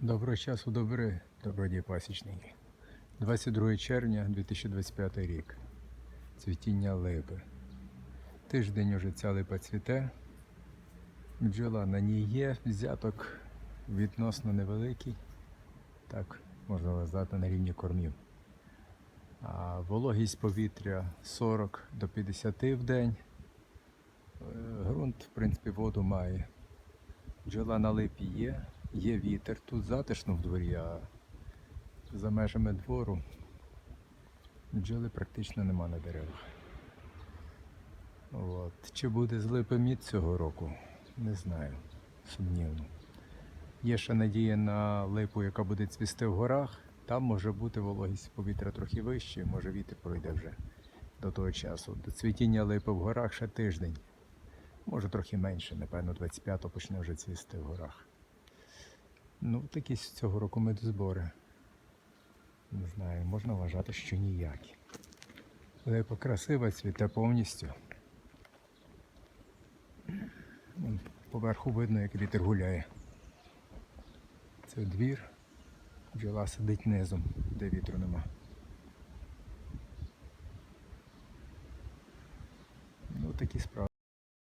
Доброго часу добре, добродії пасічники. 22 червня 2025 рік. Цвітіння липи. Тиждень уже ця липа цвіте. Бджола на ній є, взяток відносно невеликий. Так, можна сказати, на рівні кормів. А вологість повітря 40 до 50 в день. Е, Ґрунт, в принципі, воду має. Бджола на липі є, є вітер. Тут затишно в дворі, а за межами двору бджоли практично нема на деревах. От. Чи буде з липи мід цього року? Не знаю. Сумнівно. Є ще надія на липу, яка буде цвісти в горах. Там може бути вологість повітря трохи вища, може вітер пройде вже до того часу. До цвітіння липи в горах ще тиждень. Може трохи менше, напевно, 25-го почне вже цвісти в горах. Ну, такі з цього року медозбори. Не знаю, можна вважати, що ніякі. Липа красива, цвіте повністю. Поверху видно, як вітер гуляє. Це двір. Бджола сидить низом, де вітру нема. Ну, такі справи.